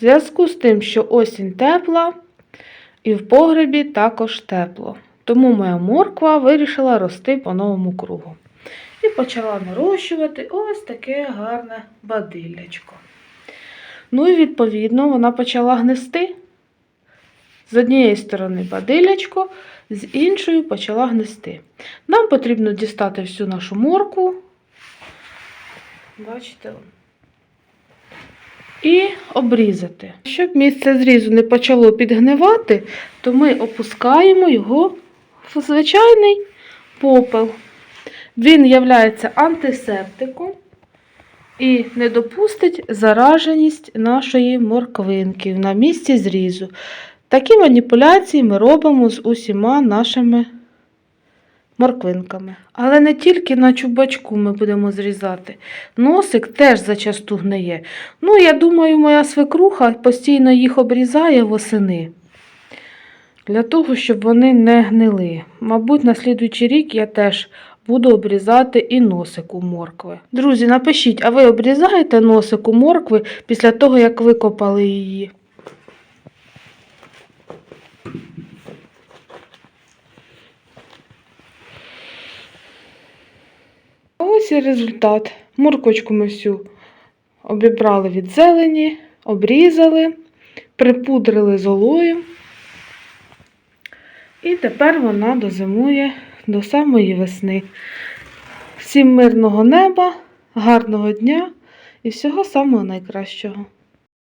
В зв'язку з тим, що осінь тепла, і в погребі також тепло. Тому моя морква вирішила рости по новому кругу. І почала нарощувати ось таке гарне бадиллячко. Ну і відповідно вона почала гнести. З однієї сторони бадилячко, з іншої почала гнести. Нам потрібно дістати всю нашу моркву. Бачите? І обрізати. Щоб місце зрізу не почало підгнивати, то ми опускаємо його в звичайний попел. Він є антисептиком і не допустить зараженість нашої морквинки на місці зрізу. Такі маніпуляції ми робимо з усіма нашими морквинками. Але не тільки на чубачку ми будемо зрізати. Носик теж зачасту гниє. Ну, я думаю, моя свекруха постійно їх обрізає восени. Для того, щоб вони не гнили. Мабуть, на слідуючий рік я теж буду обрізати і носик у моркви. Друзі, напишіть, а ви обрізаєте носик у моркви після того, як викопали її? Ось і результат. Моркочку ми всю обібрали від зелені, обрізали, припудрили золою. І тепер вона дозимує до самої весни. Всім мирного неба, гарного дня і всього самого найкращого.